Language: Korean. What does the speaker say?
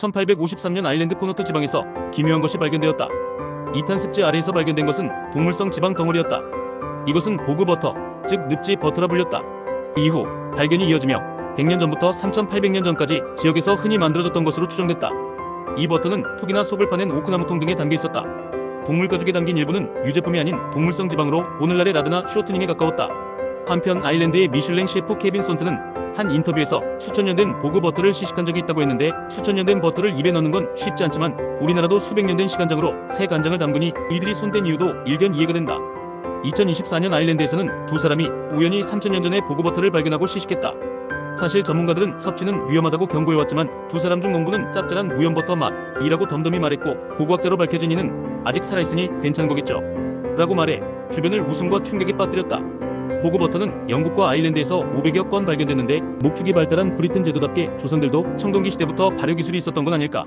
1853년 아일랜드 코너트 지방에서 기묘한 것이 발견되었다. 이탄 습지 아래에서 발견된 것은 동물성 지방 덩어리였다. 이것은 보그 버터, 즉 늪지 버터라 불렸다. 이후 발견이 이어지며 100년 전부터 3800년 전까지 지역에서 흔히 만들어졌던 것으로 추정됐다. 이 버터는 톡이나 속을 파낸 오크나무통 등에 담겨 있었다. 동물 가죽에 담긴 일부는 유제품이 아닌 동물성 지방으로 오늘날의 라드나 쇼트닝에 가까웠다. 한편 아일랜드의 미슐랭 셰프 케빈 손트는 한 인터뷰에서 수천 년 된 보그 버터를 시식한 적이 있다고 했는데 수천 년 된 버터를 입에 넣는 건 쉽지 않지만 우리나라도 수백 년 된 시간장으로 새 간장을 담그니 이들이 손댄 이유도 일견 이해가 된다. 2024년 아일랜드에서는 두 사람이 우연히 3000년 전에 보그 버터를 발견하고 시식했다. 사실 전문가들은 섭취는 위험하다고 경고해왔지만 두 사람 중 농부는 짭짤한 무염버터 맛이라고 덤덤히 말했고 고고학자로 밝혀진 이는 아직 살아있으니 괜찮은 거겠죠. 라고 말해 주변을 웃음과 충격에 빠뜨렸다. 보그버터는 영국과 아일랜드에서 500여 건 발견됐는데 목축이 발달한 브리튼 제도답게 조선들도 청동기 시대부터 발효 기술이 있었던 건 아닐까.